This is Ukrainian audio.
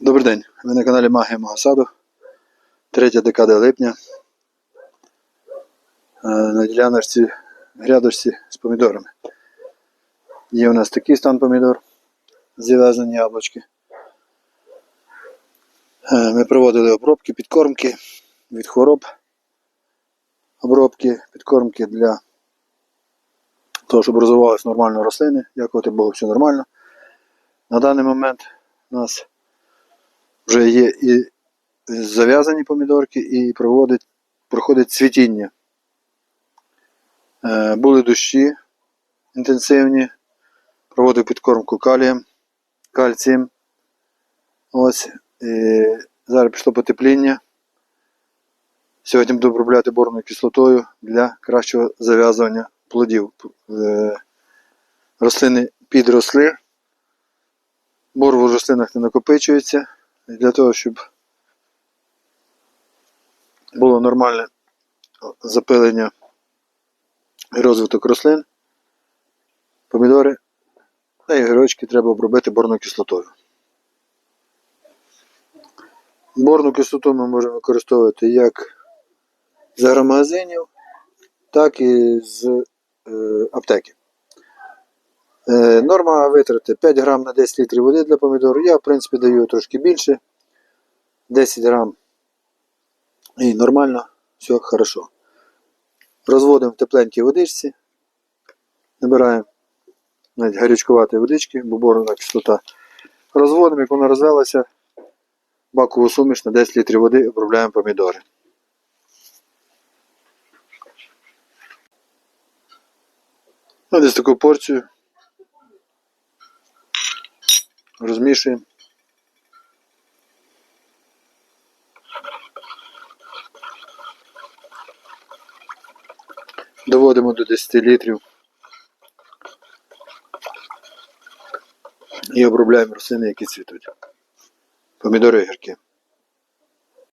Добрий день, ви на каналі Магія мого саду. Третя декада липня. Е, На діляночці грядочці з помідорами. Є у нас такий стан помідор, зав'язані яблучки. Е, Ми проводили обробки, підкормки від хвороб. Обробки, підкормки для того, щоб розвивалися нормально рослини. Дякувати Богу, все нормально. На даний момент у нас вже є і зав'язані помідорки, і проводить, проходить цвітіння. Е, були дощі інтенсивні, проводив підкормку калієм, кальцієм. Ось, і зараз пішло потепління. Сьогодні буду обробляти борною кислотою для кращого зав'язування плодів. Е, рослини підросли, бор в рослинах не накопичується. Для того, щоб було нормальне запилення і розвиток рослин, помідори та і треба обробити борною кислотою. Борну кислоту ми можемо використовувати як з агромагазинів, так і з е, аптеки. Е, Норма витрати 5 грам на 10 літрів води для помідору. Я, в принципі, даю трошки більше. 10 грам. І нормально, все хорошо. Розводимо в тепленькій водичці. Набираємо навіть гарячкувати водички, бо борона кислота. Розводимо, як вона розвелася, бакову суміш на 10 літрів води обробляємо помідори. Ну, десь таку порцію розмішуємо. Доводимо до 10 літрів і обробляємо рослини, які цвітуть. Помідори і гірки.